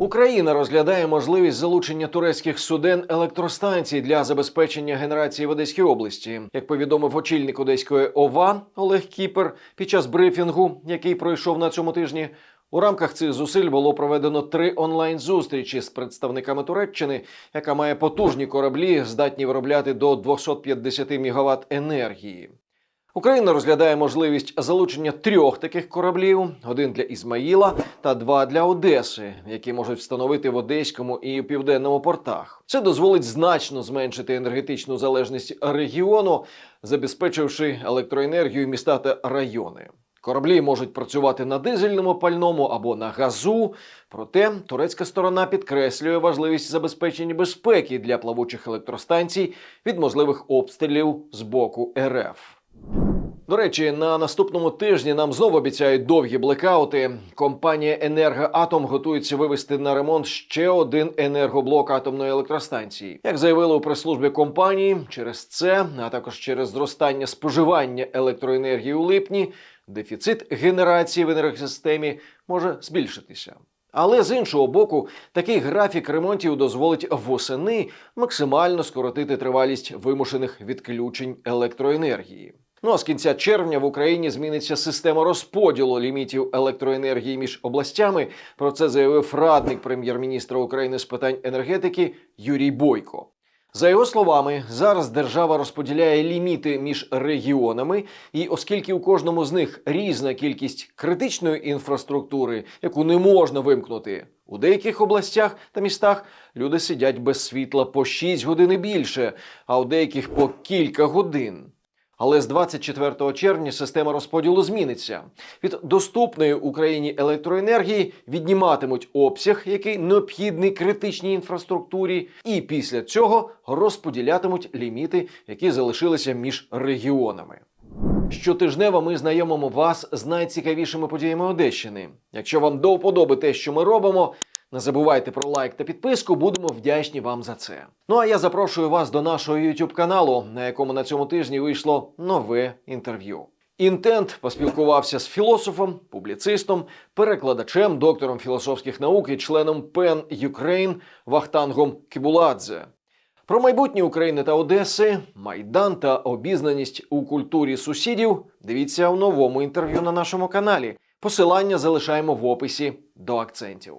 Україна розглядає можливість залучення турецьких суден електростанцій для забезпечення генерації в Одеській області. Як повідомив очільник Одеської ОВА Олег Кіпер під час брифінгу, який пройшов на цьому тижні. У рамках цих зусиль було проведено три онлайн-зустрічі з представниками Туреччини, яка має потужні кораблі, здатні виробляти до 250 МВт енергії. Україна розглядає можливість залучення трьох таких кораблів: один для Ізмаїла та два для Одеси, які можуть встановити в Одеському і південному портах. Це дозволить значно зменшити енергетичну залежність регіону, забезпечивши електроенергію міста та райони. Кораблі можуть працювати на дизельному пальному або на газу. Проте турецька сторона підкреслює важливість забезпечення безпеки для плавучих електростанцій від можливих обстрілів з боку РФ. До речі, на наступному тижні нам знову обіцяють довгі блекаути. Компанія Енергоатом готується вивести на ремонт ще один енергоблок атомної електростанції. Як заявили у прес-службі компанії, через це, а також через зростання споживання електроенергії у липні, дефіцит генерації в енергосистемі може збільшитися. Але з іншого боку, такий графік ремонтів дозволить восени максимально скоротити тривалість вимушених відключень електроенергії. Ну а з кінця червня в Україні зміниться система розподілу лімітів електроенергії між областями. Про це заявив радник прем'єр-міністра України з питань енергетики Юрій Бойко. За його словами, зараз держава розподіляє ліміти між регіонами, і оскільки у кожному з них різна кількість критичної інфраструктури, яку не можна вимкнути, у деяких областях та містах люди сидять без світла по 6 годин і більше, а у деяких по кілька годин. Але з 24 червня система розподілу зміниться. Від доступної Україні електроенергії відніматимуть обсяг, який необхідний критичній інфраструктурі, і після цього розподілятимуть ліміти, які залишилися між регіонами. Щотижнево ми знайомимо вас з найцікавішими подіями Одещини. Якщо вам до вподоби те, що ми робимо, не забувайте про лайк та підписку, будемо вдячні вам за це. Ну а я запрошую вас до нашого YouTube каналу, на якому на цьому тижні вийшло нове інтерв'ю. Інтент поспілкувався з філософом, публіцистом, перекладачем, доктором філософських наук і членом Пен Юкрейн Вахтангом Кібуладзе. Про майбутнє України та Одеси, майдан та обізнаність у культурі сусідів. Дивіться у новому інтерв'ю на нашому каналі. Посилання залишаємо в описі до акцентів.